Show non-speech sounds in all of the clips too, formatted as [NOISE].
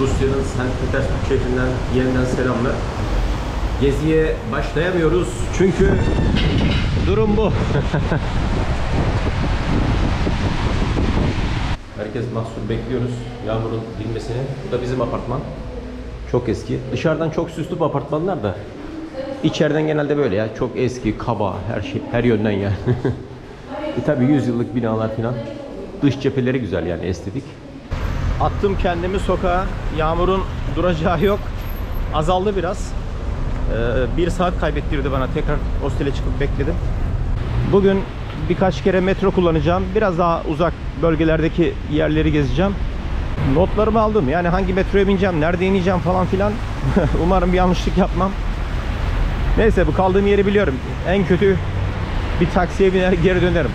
Rusya'nın St. Petersburg şehrinden yeniden selamlar. Geziye başlayamıyoruz çünkü durum bu. [LAUGHS] Herkes mahsur bekliyoruz yağmurun dinmesini. Bu da bizim apartman. Çok eski. Dışarıdan çok süslü apartmanlar da. İçeriden genelde böyle ya. Çok eski, kaba, her şey her yönden yani. [LAUGHS] e tabi 100 yıllık binalar falan. Dış cepheleri güzel yani estetik. Attım kendimi sokağa. Yağmurun duracağı yok. Azaldı biraz. Ee, bir saat kaybettirdi bana. Tekrar hostele çıkıp bekledim. Bugün birkaç kere metro kullanacağım. Biraz daha uzak bölgelerdeki yerleri gezeceğim. Notlarımı aldım. Yani hangi metroya bineceğim, nerede ineceğim falan filan. [LAUGHS] Umarım bir yanlışlık yapmam. Neyse bu kaldığım yeri biliyorum. En kötü bir taksiye biner geri dönerim.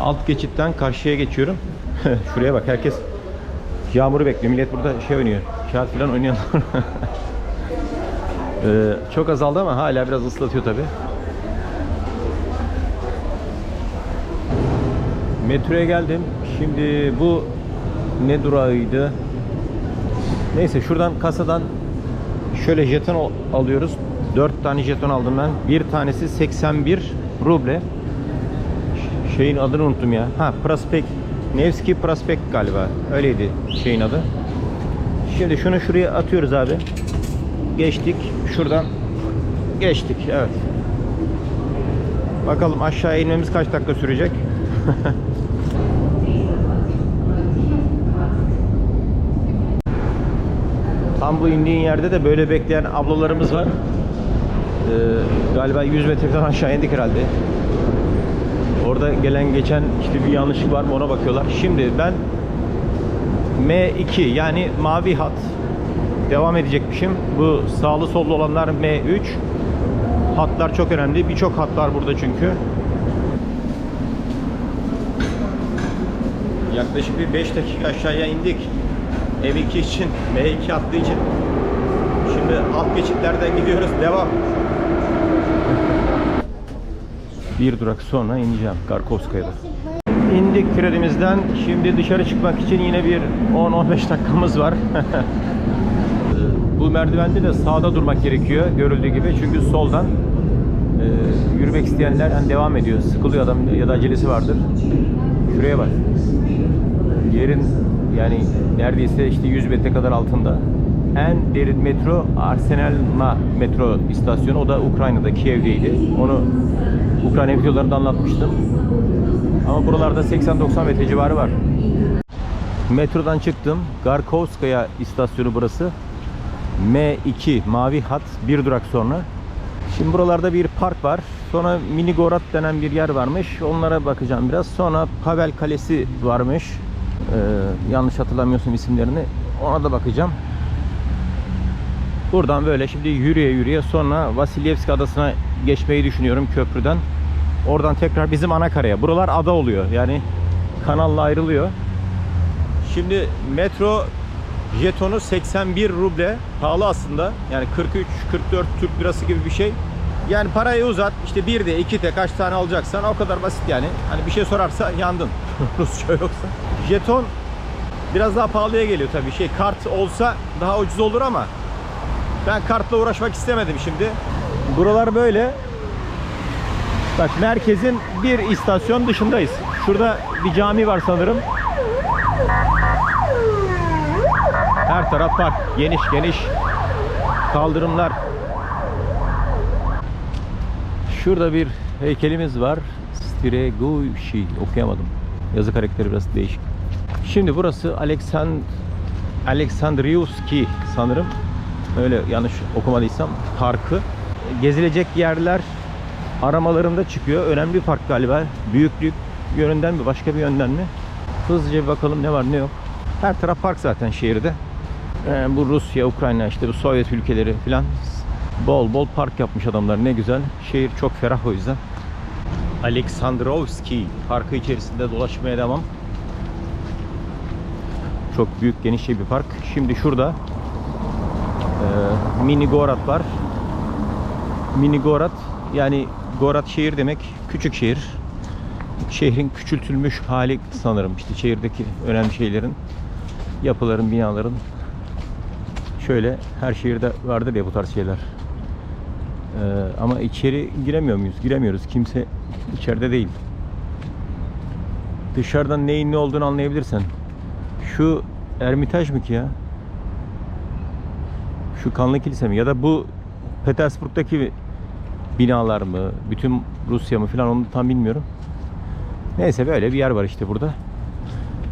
Alt geçitten karşıya geçiyorum. [LAUGHS] Şuraya bak herkes yağmuru bekliyor. Millet burada şey oynuyor. Kağıt falan oynuyorlar. [LAUGHS] Ee, çok azaldı ama hala biraz ıslatıyor tabi. Metroya geldim. Şimdi bu ne durağıydı? Neyse şuradan kasadan şöyle jeton al- alıyoruz. 4 tane jeton aldım ben. Bir tanesi 81 ruble. Şeyin adını unuttum ya. Ha Prospekt. Nevski Prospekt galiba. Öyleydi şeyin adı. Şimdi şunu şuraya atıyoruz abi. Geçtik. Şuradan geçtik. Evet. Bakalım aşağı inmemiz kaç dakika sürecek? [LAUGHS] Tam bu indiğin yerde de böyle bekleyen ablalarımız var. Ee, galiba 100 metre falan aşağı indik herhalde. Orada gelen geçen işte bir yanlışlık var mı ona bakıyorlar. Şimdi ben M2 yani mavi hat devam edecekmişim. Bu sağlı sollu olanlar M3. Hatlar çok önemli. Birçok hat var burada çünkü. Yaklaşık bir 5 dakika aşağıya indik. M2 için, M2 hattı için. Şimdi alt geçitlerden gidiyoruz. Devam. Bir durak sonra ineceğim Garkovskaya'da. İndik trenimizden. Şimdi dışarı çıkmak için yine bir 10-15 dakikamız var. [LAUGHS] Bu merdivende de sağda durmak gerekiyor görüldüğü gibi. Çünkü soldan e, yürümek isteyenler hani devam ediyor. Sıkılıyor adam ya da acelesi vardır. Şuraya bak. Yerin yani neredeyse işte 100 metre kadar altında. En derin metro Arsenalna metro istasyonu. O da Ukrayna'da, Kiev'deydi. Onu Ukrayna videolarında anlatmıştım. Ama buralarda 80-90 metre civarı var. Metrodan çıktım. Garkovskaya istasyonu burası. M2 mavi hat bir durak sonra. Şimdi buralarda bir park var. Sonra Minigorod denen bir yer varmış. Onlara bakacağım biraz. Sonra Pavel Kalesi varmış. Ee, yanlış hatırlamıyorsam isimlerini. Ona da bakacağım. Buradan böyle şimdi yürüye yürüye sonra Vasilyevski adasına geçmeyi düşünüyorum köprüden. Oradan tekrar bizim ana karaya. Buralar ada oluyor. Yani kanalla ayrılıyor. Şimdi metro jetonu 81 ruble. Pahalı aslında. Yani 43 44 Türk lirası gibi bir şey. Yani parayı uzat. işte bir de iki de kaç tane alacaksan o kadar basit yani. Hani bir şey sorarsa yandın. [LAUGHS] Rusça yoksa. Jeton biraz daha pahalıya geliyor tabii. Şey kart olsa daha ucuz olur ama ben kartla uğraşmak istemedim şimdi. Buralar böyle. Bak merkezin bir istasyon dışındayız. Şurada bir cami var sanırım. Her taraf park. Geniş geniş kaldırımlar. Şurada bir heykelimiz var. Stiregushi okuyamadım. Yazı karakteri biraz değişik. Şimdi burası Aleksand Aleksandriuski sanırım. Öyle yanlış okumadıysam parkı. Gezilecek yerler aramalarında çıkıyor. Önemli bir park galiba. Büyüklük yönünden mi başka bir yönden mi? Hızlıca bir bakalım ne var ne yok. Her taraf park zaten şehirde. Ee, bu Rusya, Ukrayna işte bu Sovyet ülkeleri filan bol bol park yapmış adamlar ne güzel. Şehir çok ferah o yüzden. Aleksandrovski parkı içerisinde dolaşmaya devam. Çok büyük geniş bir park. Şimdi şurada e, mini Gorat var. Mini Gorat yani Gorat şehir demek küçük şehir. Şehrin küçültülmüş hali sanırım işte şehirdeki önemli şeylerin yapıların, binaların şöyle her şehirde vardır ya bu tarz şeyler. Ee, ama içeri giremiyor muyuz? Giremiyoruz. Kimse içeride değil. Dışarıdan neyin ne olduğunu anlayabilirsen. Şu Ermitaj mı ki ya? Şu Kanlı Kilise mi? Ya da bu Petersburg'daki binalar mı? Bütün Rusya mı falan onu tam bilmiyorum. Neyse böyle bir yer var işte burada.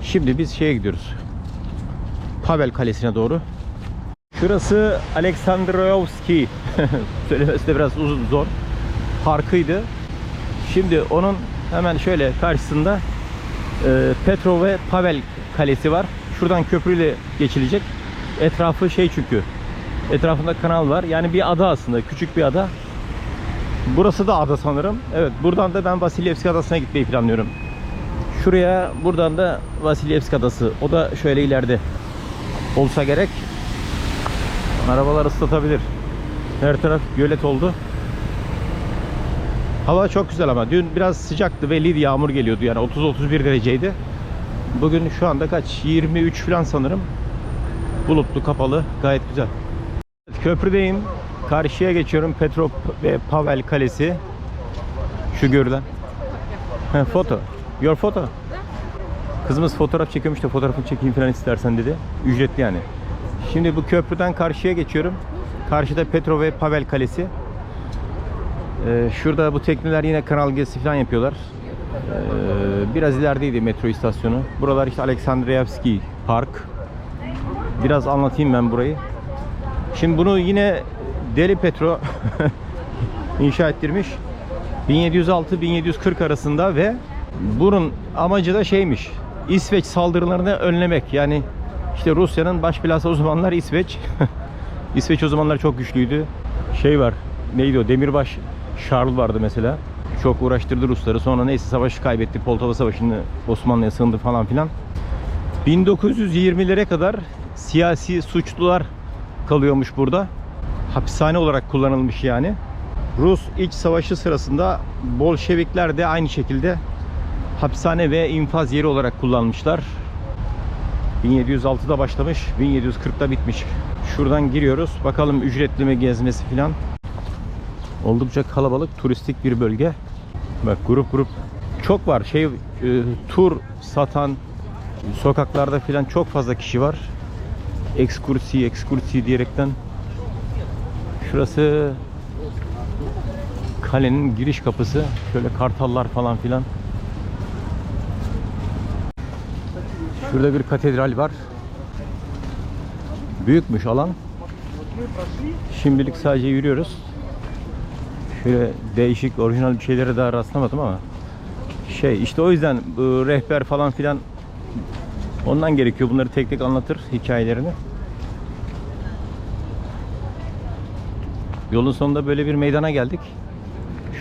Şimdi biz şeye gidiyoruz. Pavel Kalesi'ne doğru. Şurası Aleksandrovski. [LAUGHS] Söylemesi de biraz uzun zor. Parkıydı. Şimdi onun hemen şöyle karşısında e, Petrov ve Pavel Kalesi var. Şuradan köprüyle geçilecek. Etrafı şey çünkü. Etrafında kanal var. Yani bir ada aslında. Küçük bir ada. Burası da ada sanırım. Evet buradan da ben Vasilyevski Adası'na gitmeyi planlıyorum. Şuraya buradan da Vasilyevski Adası. O da şöyle ileride olsa gerek. Arabalar ıslatabilir. Her taraf gölet oldu. Hava çok güzel ama dün biraz sıcaktı ve lid yağmur geliyordu yani 30-31 dereceydi. Bugün şu anda kaç? 23 falan sanırım. Bulutlu, kapalı, gayet güzel. Köprüdeyim. Karşıya geçiyorum. Petrov ve Pavel Kalesi. Şu görülen. Ha, foto. Your photo. Kızımız fotoğraf çekiyormuş da fotoğrafını çekeyim falan istersen dedi. Ücretli yani. Şimdi bu köprüden karşıya geçiyorum. Karşıda Petrov ve Pavel Kalesi. Ee, şurada bu tekneler yine kanal gezisi falan yapıyorlar. Ee, biraz ilerideydi metro istasyonu. Buralar işte Aleksandriyevski Park. Biraz anlatayım ben burayı. Şimdi bunu yine Deli Petro [LAUGHS] inşa ettirmiş. 1706-1740 arasında ve bunun amacı da şeymiş. İsveç saldırılarını önlemek. Yani işte Rusya'nın baş belası o zamanlar İsveç. [LAUGHS] İsveç o zamanlar çok güçlüydü. Şey var. Neydi o? Demirbaş Şarl vardı mesela. Çok uğraştırdı Rusları. Sonra neyse savaşı kaybetti. Poltava Savaşı'nı Osmanlı'ya sığındı falan filan. 1920'lere kadar siyasi suçlular kalıyormuş burada. Hapishane olarak kullanılmış yani. Rus iç savaşı sırasında Bolşevikler de aynı şekilde hapishane ve infaz yeri olarak kullanmışlar. 1706'da başlamış, 1740'da bitmiş. Şuradan giriyoruz. Bakalım ücretli mi gezmesi filan. Oldukça kalabalık, turistik bir bölge. Bak grup grup çok var. Şey e, tur satan sokaklarda filan çok fazla kişi var. Ekskursi, ekskursi diyerekten. Şurası kalenin giriş kapısı. Şöyle kartallar falan filan. Şurada bir katedral var. Büyükmüş alan. Şimdilik sadece yürüyoruz. Şöyle değişik, orijinal bir şeylere daha rastlamadım ama şey işte o yüzden bu rehber falan filan ondan gerekiyor. Bunları tek tek anlatır hikayelerini. Yolun sonunda böyle bir meydana geldik.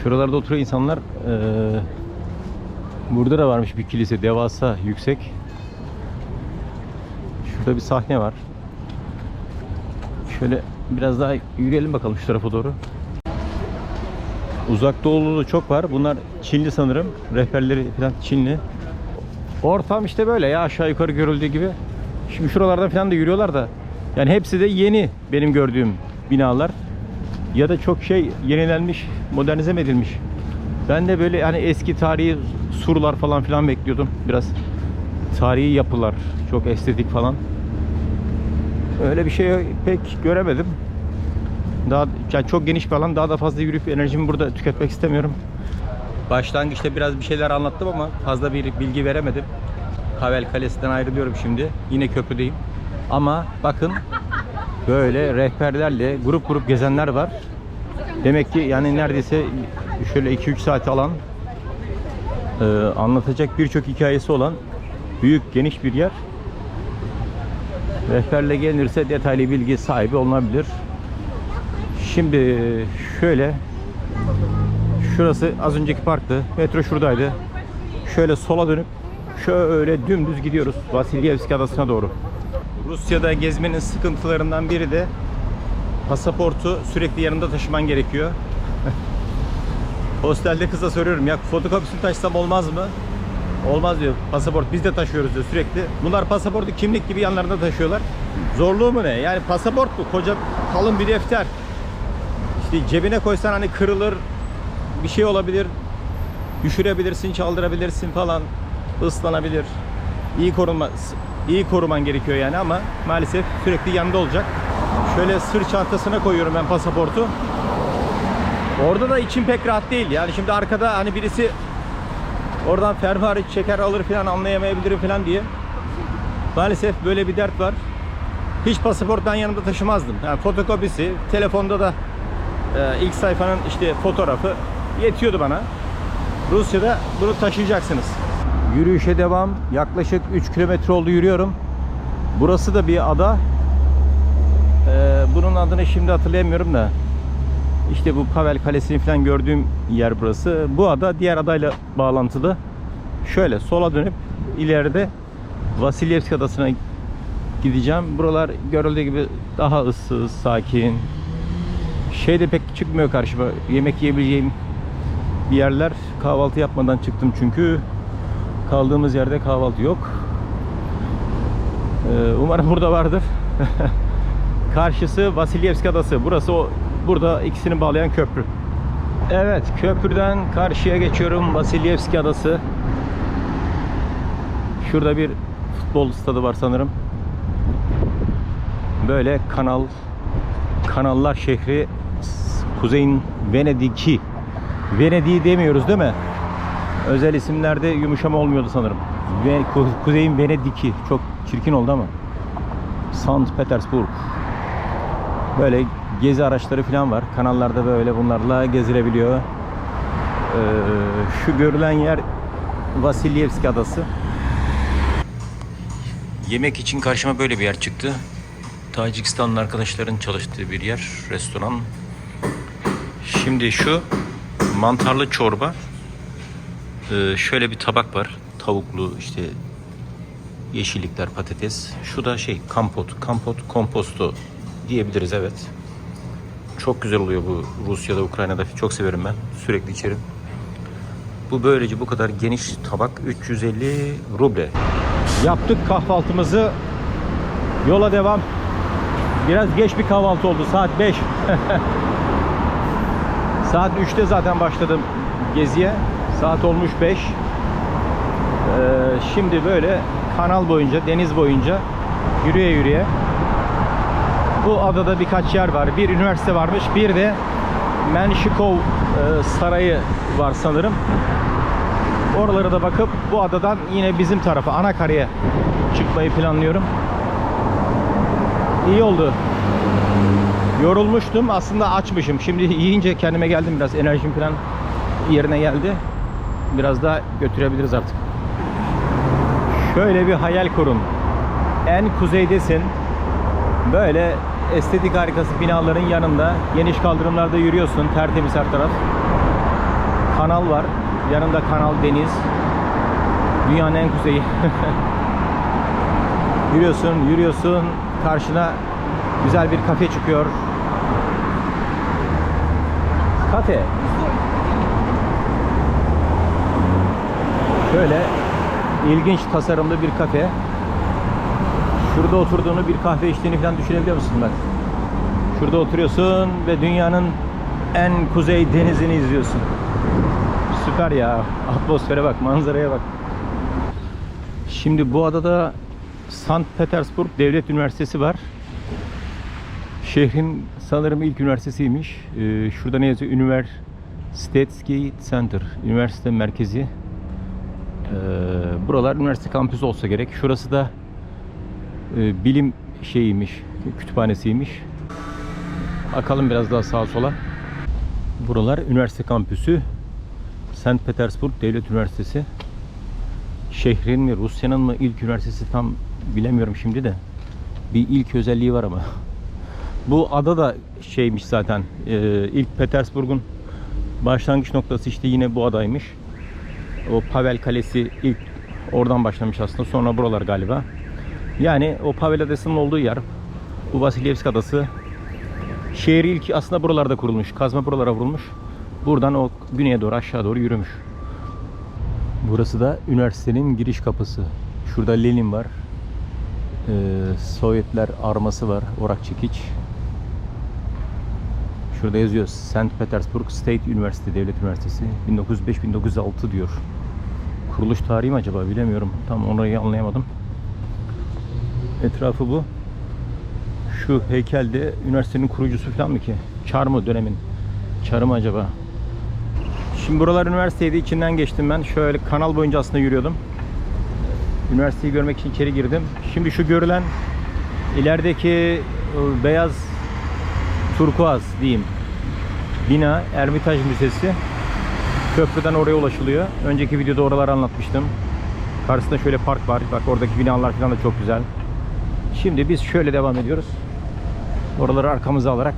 Şuralarda oturuyor insanlar. Ee, burada da varmış bir kilise, devasa, yüksek. Şurada bir sahne var. Şöyle biraz daha yürüyelim bakalım şu tarafa doğru. Uzak doğulu çok var. Bunlar Çinli sanırım. Rehberleri falan Çinli. Ortam işte böyle ya aşağı yukarı görüldüğü gibi. Şimdi şuralardan falan da yürüyorlar da. Yani hepsi de yeni benim gördüğüm binalar. Ya da çok şey yenilenmiş, modernize mi edilmiş. Ben de böyle hani eski tarihi surlar falan filan bekliyordum. Biraz tarihi yapılar, çok estetik falan. Öyle bir şey pek göremedim. Daha yani çok geniş bir alan. Daha da fazla yürüyüp enerjimi burada tüketmek istemiyorum. Başlangıçta biraz bir şeyler anlattım ama fazla bir bilgi veremedim. Pavel Kalesi'nden ayrılıyorum şimdi. Yine köprüdeyim. Ama bakın böyle rehberlerle grup grup gezenler var. Demek ki yani neredeyse şöyle 2-3 saati alan e, anlatacak birçok hikayesi olan büyük geniş bir yer. Rehberle gelinirse detaylı bilgi sahibi olunabilir. Şimdi şöyle şurası az önceki parktı. Metro şuradaydı. Şöyle sola dönüp şöyle dümdüz gidiyoruz Vasilyevski Adası'na doğru. Rusya'da gezmenin sıkıntılarından biri de pasaportu sürekli yanında taşıman gerekiyor. [LAUGHS] Hostelde kıza soruyorum ya fotokopisini taşısam olmaz mı? Olmaz diyor pasaport biz de taşıyoruz diyor sürekli. Bunlar pasaportu kimlik gibi yanlarında taşıyorlar. Zorluğu mu ne? Yani pasaport bu. Koca kalın bir defter. İşte cebine koysan hani kırılır bir şey olabilir. Düşürebilirsin, çaldırabilirsin falan. ıslanabilir. İyi korunma iyi koruman gerekiyor yani ama maalesef sürekli yanında olacak. Şöyle sırt çantasına koyuyorum ben pasaportu. Orada da içim pek rahat değil. Yani şimdi arkada hani birisi oradan fermuarı çeker alır falan anlayamayabilirim falan diye. Maalesef böyle bir dert var. Hiç pasaport ben yanımda taşımazdım. Yani fotokopisi, telefonda da e, ilk sayfanın işte fotoğrafı yetiyordu bana. Rusya'da bunu taşıyacaksınız. Yürüyüşe devam. Yaklaşık 3 kilometre oldu yürüyorum. Burası da bir ada. Ee, bunun adını şimdi hatırlayamıyorum da. İşte bu Pavel Kalesi'ni falan gördüğüm yer burası. Bu ada diğer adayla bağlantılı. Şöyle sola dönüp ileride Vasilyevsk Adası'na gideceğim. Buralar görüldüğü gibi daha ıssız, sakin. Şey de pek çıkmıyor karşıma. Yemek yiyebileceğim bir yerler. Kahvaltı yapmadan çıktım çünkü kaldığımız yerde kahvaltı yok. Ee, umarım burada vardır. [LAUGHS] Karşısı Vasilyevsk Adası. Burası o burada ikisini bağlayan köprü. Evet, köprüden karşıya geçiyorum. Vasilyevsk Adası. Şurada bir futbol stadı var sanırım. Böyle kanal kanallar şehri Kuzeyin Venedik'i. Venedik'i demiyoruz değil mi? Özel isimlerde yumuşama olmuyordu sanırım. Ve Ku- Kuzeyin Venedik'i. Çok çirkin oldu ama. St. Petersburg. Böyle gezi araçları falan var. Kanallarda böyle bunlarla gezilebiliyor. Ee, şu görülen yer Vasilyevsk Adası. Yemek için karşıma böyle bir yer çıktı. Tacikistanlı arkadaşların çalıştığı bir yer, restoran. Şimdi şu mantarlı çorba. Ee, şöyle bir tabak var. Tavuklu işte yeşillikler, patates. Şu da şey kampot, kampot komposto diyebiliriz evet. Çok güzel oluyor bu Rusya'da, Ukrayna'da. Çok severim ben. Sürekli içerim. Bu böylece bu kadar geniş tabak 350 ruble. Yaptık kahvaltımızı. Yola devam. Biraz geç bir kahvaltı oldu. Saat 5. [LAUGHS] Saat 3'te zaten başladım geziye. Saat olmuş 5. Ee, şimdi böyle kanal boyunca, deniz boyunca yürüye yürüye bu adada birkaç yer var. Bir üniversite varmış, bir de Menshikov e, Sarayı var sanırım. Oralara da bakıp bu adadan yine bizim tarafa, Anakara'ya çıkmayı planlıyorum. İyi oldu. Yorulmuştum. Aslında açmışım. Şimdi yiyince kendime geldim biraz. Enerjim falan yerine geldi. Biraz daha götürebiliriz artık. Şöyle bir hayal kurun. En kuzeydesin. Böyle estetik harikası binaların yanında geniş kaldırımlarda yürüyorsun. Tertemiz her taraf. Kanal var. Yanında kanal, deniz. Dünyanın en kuzeyi. [LAUGHS] yürüyorsun, yürüyorsun. Karşına güzel bir kafe çıkıyor. Kafe. Şöyle ilginç tasarımlı bir kafe. Şurada oturduğunu bir kahve içtiğini falan düşünebiliyor musun bak? Şurada oturuyorsun ve dünyanın en kuzey denizini izliyorsun. Süper ya. Atmosfere bak, manzaraya bak. Şimdi bu adada St. Petersburg Devlet Üniversitesi var. Şehrin sanırım ilk üniversitesiymiş. Ee, şurada ne yazıyor? Universitetski Center. Üniversite merkezi. Ee, buralar üniversite kampüsü olsa gerek. Şurası da e, bilim şeyiymiş, kütüphanesiymiş. Bakalım biraz daha sağa sola. Buralar üniversite kampüsü. St. Petersburg Devlet Üniversitesi. Şehrin mi, Rusya'nın mı ilk üniversitesi tam bilemiyorum şimdi de. Bir ilk özelliği var ama. Bu ada da şeymiş zaten. e, ilk Petersburg'un başlangıç noktası işte yine bu adaymış. O Pavel Kalesi ilk oradan başlamış aslında. Sonra buralar galiba. Yani o Pavel Adası'nın olduğu yer. Bu Vasilyevsk Adası. Şehir ilk aslında buralarda kurulmuş. Kazma buralara vurulmuş. Buradan o güneye doğru aşağı doğru yürümüş. Burası da üniversitenin giriş kapısı. Şurada Lenin var. Ee, Sovyetler arması var. Orak çekiç. Şurada yazıyor St. Petersburg State University Devlet Üniversitesi 1905-1906 diyor. Kuruluş tarihi mi acaba bilemiyorum. Tam orayı anlayamadım. Etrafı bu. Şu heykel de üniversitenin kurucusu falan mı ki? Çar mı dönemin? Çarı mı acaba? Şimdi buralar üniversiteydi. içinden geçtim ben. Şöyle kanal boyunca aslında yürüyordum. Üniversiteyi görmek için içeri girdim. Şimdi şu görülen ilerideki e, beyaz turkuaz diyeyim bina Ermitaj Müzesi. Köprüden oraya ulaşılıyor. Önceki videoda oraları anlatmıştım. Karşısında şöyle park var. Bak oradaki binalar falan da çok güzel. Şimdi biz şöyle devam ediyoruz. Oraları arkamıza alarak.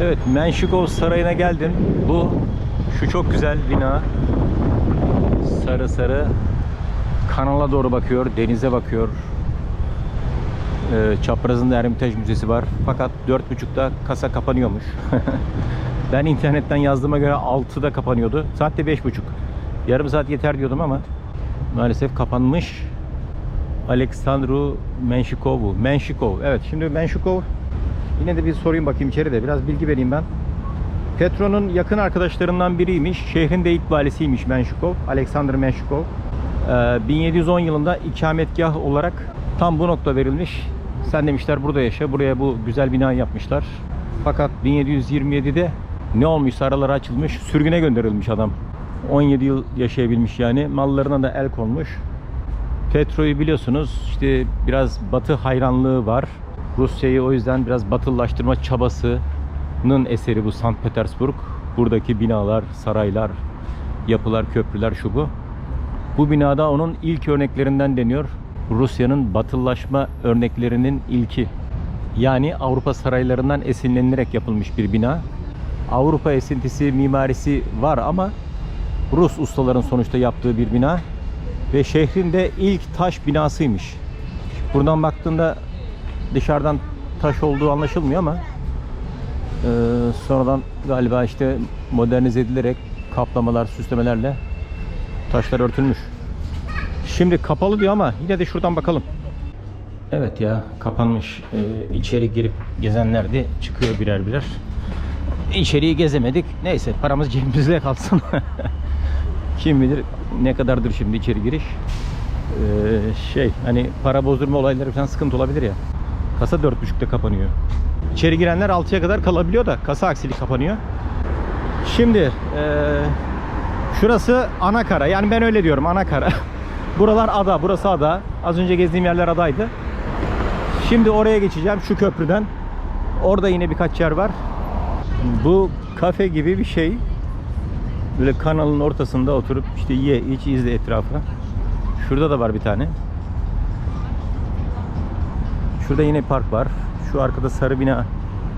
Evet, Menşikov Sarayı'na geldim. Bu şu çok güzel bina. Sarı sarı kanala doğru bakıyor, denize bakıyor. Ee, çaprazında Ermitaj Müzesi var. Fakat 4.30'da kasa kapanıyormuş. [LAUGHS] ben internetten yazdığıma göre 6'da kapanıyordu. Saatte 5.30. Yarım saat yeter diyordum ama maalesef kapanmış. Aleksandru Menşikovu. Menşikov. Evet şimdi Menşikov yine de bir sorayım bakayım içeride. Biraz bilgi vereyim ben. Petro'nun yakın arkadaşlarından biriymiş. Şehrin de ilk valisiymiş Menşikov. Alexander Menşikov. Ee, 1710 yılında ikametgah olarak tam bu nokta verilmiş. Sen demişler burada yaşa. Buraya bu güzel binayı yapmışlar. Fakat 1727'de ne olmuşsa araları açılmış. Sürgüne gönderilmiş adam. 17 yıl yaşayabilmiş yani. Mallarına da el konmuş. Petro'yu biliyorsunuz işte biraz batı hayranlığı var. Rusya'yı o yüzden biraz batılılaştırma çabasının eseri bu St. Petersburg. Buradaki binalar, saraylar, yapılar, köprüler şu bu. Bu binada onun ilk örneklerinden deniyor. Rusya'nın batılılaşma örneklerinin ilki. Yani Avrupa saraylarından esinlenilerek yapılmış bir bina. Avrupa esintisi, mimarisi var ama Rus ustaların sonuçta yaptığı bir bina ve şehrin de ilk taş binasıymış. Buradan baktığında dışarıdan taş olduğu anlaşılmıyor ama e, sonradan galiba işte modernize edilerek kaplamalar, süslemelerle taşlar örtülmüş. Şimdi kapalı diyor ama yine de şuradan bakalım. Evet ya kapanmış. Ee, içeri girip gezenler de çıkıyor birer birer. İçeriği gezemedik. Neyse paramız cebimizde kalsın. [LAUGHS] Kim bilir ne kadardır şimdi içeri giriş. Ee, şey hani para bozdurma olayları falan sıkıntı olabilir ya. Kasa 4.30'da kapanıyor. İçeri girenler 6'ya kadar kalabiliyor da kasa aksilik kapanıyor. Şimdi ee, şurası ana kara. Yani ben öyle diyorum ana kara. [LAUGHS] Buralar ada, burası ada. Az önce gezdiğim yerler adaydı. Şimdi oraya geçeceğim şu köprüden. Orada yine birkaç yer var. Bu kafe gibi bir şey. Böyle kanalın ortasında oturup işte ye, iç, izle etrafı. Şurada da var bir tane. Şurada yine park var. Şu arkada sarı bina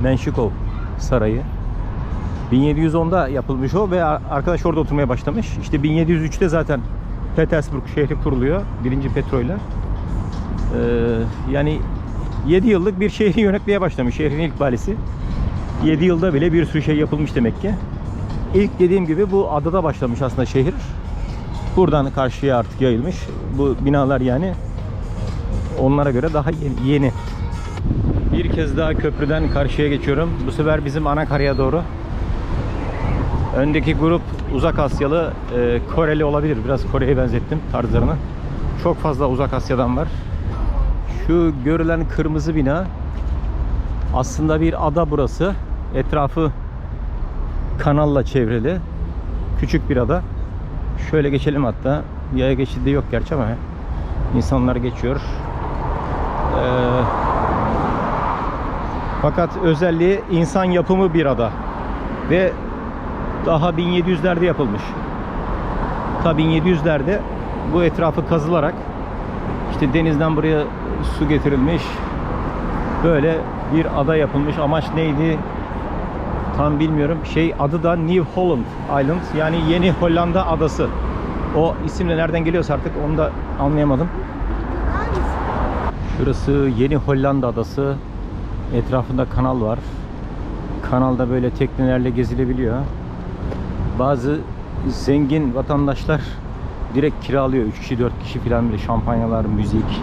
Menşikov Sarayı. 1710'da yapılmış o ve arkadaş orada oturmaya başlamış. İşte 1703'te zaten Petersburg şehri kuruluyor. Birinci Petro'yla. Ee, yani 7 yıllık bir şehri [LAUGHS] yönetmeye başlamış. Şehrin ilk valisi. 7 yılda bile bir sürü şey yapılmış demek ki. İlk dediğim gibi bu adada başlamış aslında şehir. Buradan karşıya artık yayılmış. Bu binalar yani onlara göre daha yeni. yeni. Bir kez daha köprüden karşıya geçiyorum. Bu sefer bizim ana karaya doğru. Öndeki grup uzak Asyalı, e, Koreli olabilir. Biraz Kore'ye benzettim tarzlarını. Çok fazla uzak Asya'dan var. Şu görülen kırmızı bina aslında bir ada burası. Etrafı kanalla çevrili. Küçük bir ada. Şöyle geçelim hatta. Yaya geçidi yok gerçi ama insanlar geçiyor. Ee, fakat özelliği insan yapımı bir ada. Ve daha 1700'lerde yapılmış. Ta 1700'lerde bu etrafı kazılarak işte denizden buraya su getirilmiş. Böyle bir ada yapılmış. Amaç neydi? Tam bilmiyorum. Şey adı da New Holland Island. Yani Yeni Hollanda adası. O isimle nereden geliyorsa artık onu da anlayamadım. Şurası Yeni Hollanda adası. Etrafında kanal var. Kanalda böyle teknelerle gezilebiliyor. Bazı zengin vatandaşlar direkt kiralıyor. 3 kişi 4 kişi falan bile şampanyalar, müzik,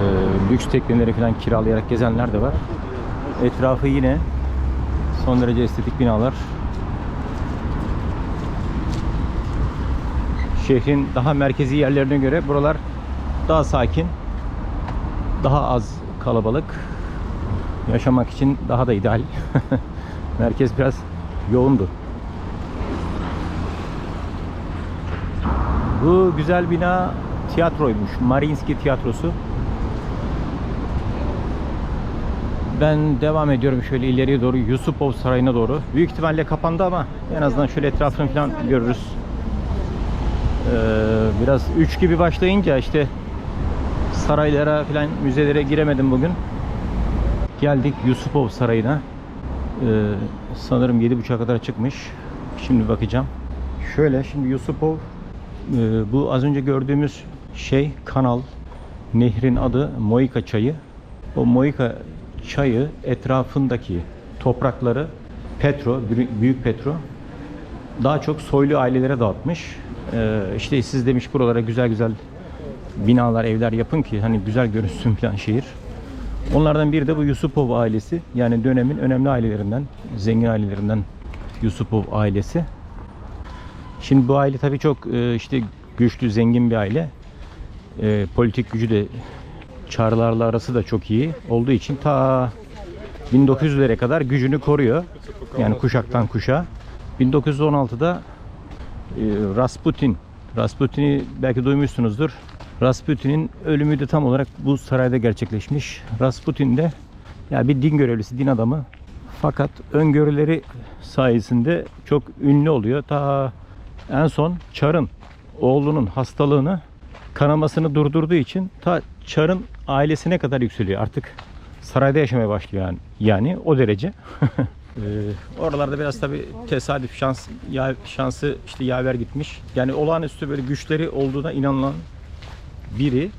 e, lüks tekneleri falan kiralayarak gezenler de var. Etrafı yine son derece estetik binalar. Şehrin daha merkezi yerlerine göre buralar daha sakin, daha az kalabalık. Yaşamak için daha da ideal. [LAUGHS] Merkez biraz yoğundu. Bu güzel bina tiyatroymuş. Mariinski Tiyatrosu. Ben devam ediyorum şöyle ileriye doğru Yusupov Sarayı'na doğru. Büyük ihtimalle kapandı ama en azından şöyle etrafını falan görürüz. Ee, biraz 3 gibi başlayınca işte saraylara falan müzelere giremedim bugün. Geldik Yusupov Sarayı'na. Ee, sanırım 7.30'a kadar çıkmış. Şimdi bakacağım. Şöyle şimdi Yusupov bu az önce gördüğümüz şey kanal. Nehrin adı Moika Çayı. O Moika çayı etrafındaki toprakları Petro, Büyük Petro daha çok soylu ailelere dağıtmış. Ee, işte siz demiş buralara güzel güzel binalar, evler yapın ki hani güzel görünsün falan şehir. Onlardan biri de bu Yusupov ailesi. Yani dönemin önemli ailelerinden, zengin ailelerinden Yusupov ailesi. Şimdi bu aile tabii çok e, işte güçlü, zengin bir aile. E, politik gücü de Çarlarla arası da çok iyi olduğu için ta 1900'lere kadar gücünü koruyor. Yani kuşaktan kuşa. 1916'da e, Rasputin, Rasputin'i belki duymuşsunuzdur. Rasputin'in ölümü de tam olarak bu sarayda gerçekleşmiş. Rasputin de ya bir din görevlisi, din adamı. Fakat öngörüleri sayesinde çok ünlü oluyor. Ta en son Çar'ın oğlunun hastalığını kanamasını durdurduğu için ta Çar'ın ailesine kadar yükseliyor. Artık sarayda yaşamaya başlıyor yani. Yani o derece. [LAUGHS] Ee, oralarda biraz tabi tesadüf şans ya, şansı işte yaver gitmiş. Yani olağanüstü böyle güçleri olduğuna inanılan biri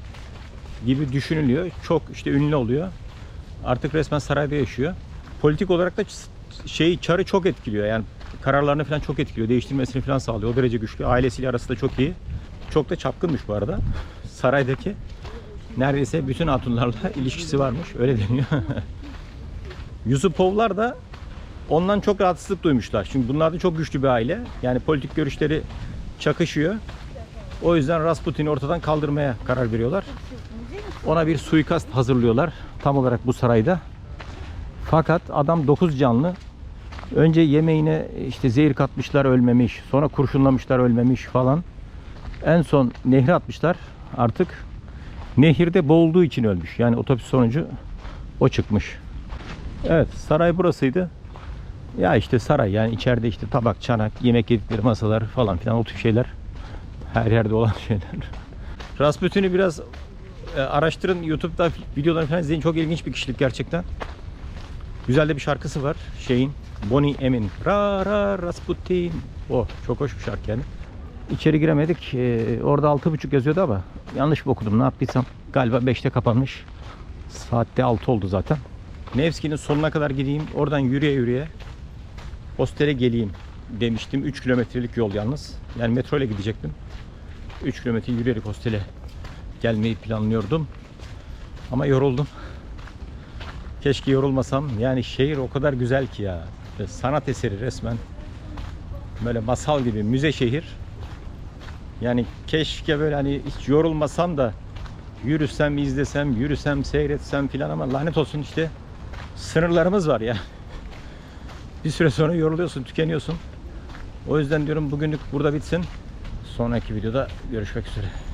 gibi düşünülüyor. Çok işte ünlü oluyor. Artık resmen sarayda yaşıyor. Politik olarak da şey Çar'ı çok etkiliyor. Yani kararlarını falan çok etkiliyor. Değiştirmesini falan sağlıyor. O derece güçlü. Ailesiyle arası da çok iyi. Çok da çapkınmış bu arada. Saraydaki neredeyse bütün hatunlarla [LAUGHS] ilişkisi varmış. Öyle deniyor. [LAUGHS] Yusupovlar da ondan çok rahatsızlık duymuşlar. Çünkü bunlar da çok güçlü bir aile. Yani politik görüşleri çakışıyor. O yüzden Rasputin'i ortadan kaldırmaya karar veriyorlar. Ona bir suikast hazırlıyorlar. Tam olarak bu sarayda. Fakat adam 9 canlı. Önce yemeğine işte zehir katmışlar ölmemiş. Sonra kurşunlamışlar ölmemiş falan. En son nehre atmışlar. Artık nehirde boğulduğu için ölmüş. Yani otopsi sonucu o çıkmış. Evet saray burasıydı. Ya işte saray yani içeride işte tabak, çanak, yemek yedikleri masalar falan filan o tür şeyler. Her yerde olan [LAUGHS] şeyler. Rasputin'i biraz e, araştırın YouTube'da videolarını falan izleyin. Çok ilginç bir kişilik gerçekten. Güzel de bir şarkısı var şeyin. Bonnie M'in. Ra ra Rasputin. O çok hoş bir şarkı yani. İçeri giremedik. Ee, orada 6.30 yazıyordu ama yanlış mı okudum ne yaptıysam. Galiba 5'te kapanmış. Saatte 6 oldu zaten. Nevski'nin sonuna kadar gideyim. Oradan yürüye yürüye hostele geleyim demiştim. 3 kilometrelik yol yalnız. Yani metro ile gidecektim. 3 kilometre yürüyerek hostele gelmeyi planlıyordum. Ama yoruldum. Keşke yorulmasam. Yani şehir o kadar güzel ki ya. Ve sanat eseri resmen. Böyle masal gibi müze şehir. Yani keşke böyle hani hiç yorulmasam da yürüsem, izlesem, yürüsem, seyretsem filan ama lanet olsun işte sınırlarımız var ya. Bir süre sonra yoruluyorsun, tükeniyorsun. O yüzden diyorum bugünlük burada bitsin. Sonraki videoda görüşmek üzere.